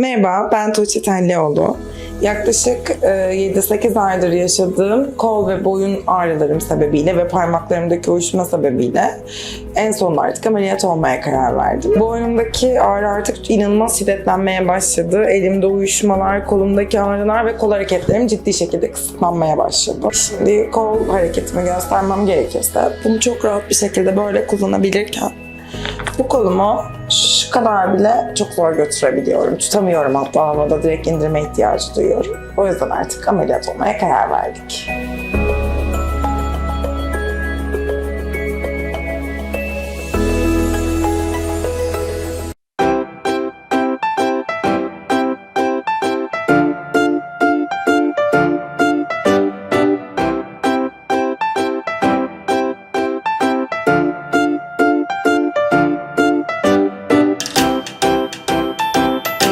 Merhaba, ben Tuğçe Tellioğlu. Yaklaşık e, 7-8 aydır yaşadığım kol ve boyun ağrılarım sebebiyle ve parmaklarımdaki uyuşma sebebiyle en sonunda artık ameliyat olmaya karar verdim. Boynumdaki ağrı artık inanılmaz şiddetlenmeye başladı. Elimde uyuşmalar, kolumdaki ağrılar ve kol hareketlerim ciddi şekilde kısıtlanmaya başladı. Şimdi kol hareketimi göstermem gerekirse bunu çok rahat bir şekilde böyle kullanabilirken bu kolumu şu kadar bile çok zor götürebiliyorum. Tutamıyorum hatta havada direkt indirme ihtiyacı duyuyorum. O yüzden artık ameliyat olmaya karar verdik.